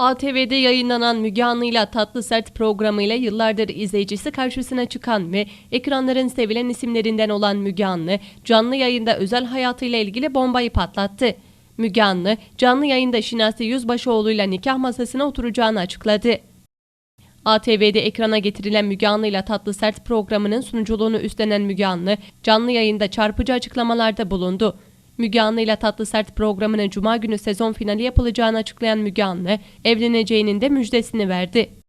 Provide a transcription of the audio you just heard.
ATV'de yayınlanan Müge Anlı'yla Tatlı Sert programıyla yıllardır izleyicisi karşısına çıkan ve ekranların sevilen isimlerinden olan Müge Anlı, canlı yayında özel hayatıyla ilgili bombayı patlattı. Müge Anlı, canlı yayında Şinasi Yüzbaşıoğlu'yla nikah masasına oturacağını açıkladı. ATV'de ekrana getirilen Müge Anlı'yla Tatlı Sert programının sunuculuğunu üstlenen Müge Anlı, canlı yayında çarpıcı açıklamalarda bulundu. Müge Anlı'yla Tatlı Sert programının Cuma günü sezon finali yapılacağını açıklayan Müge Anlı, evleneceğinin de müjdesini verdi.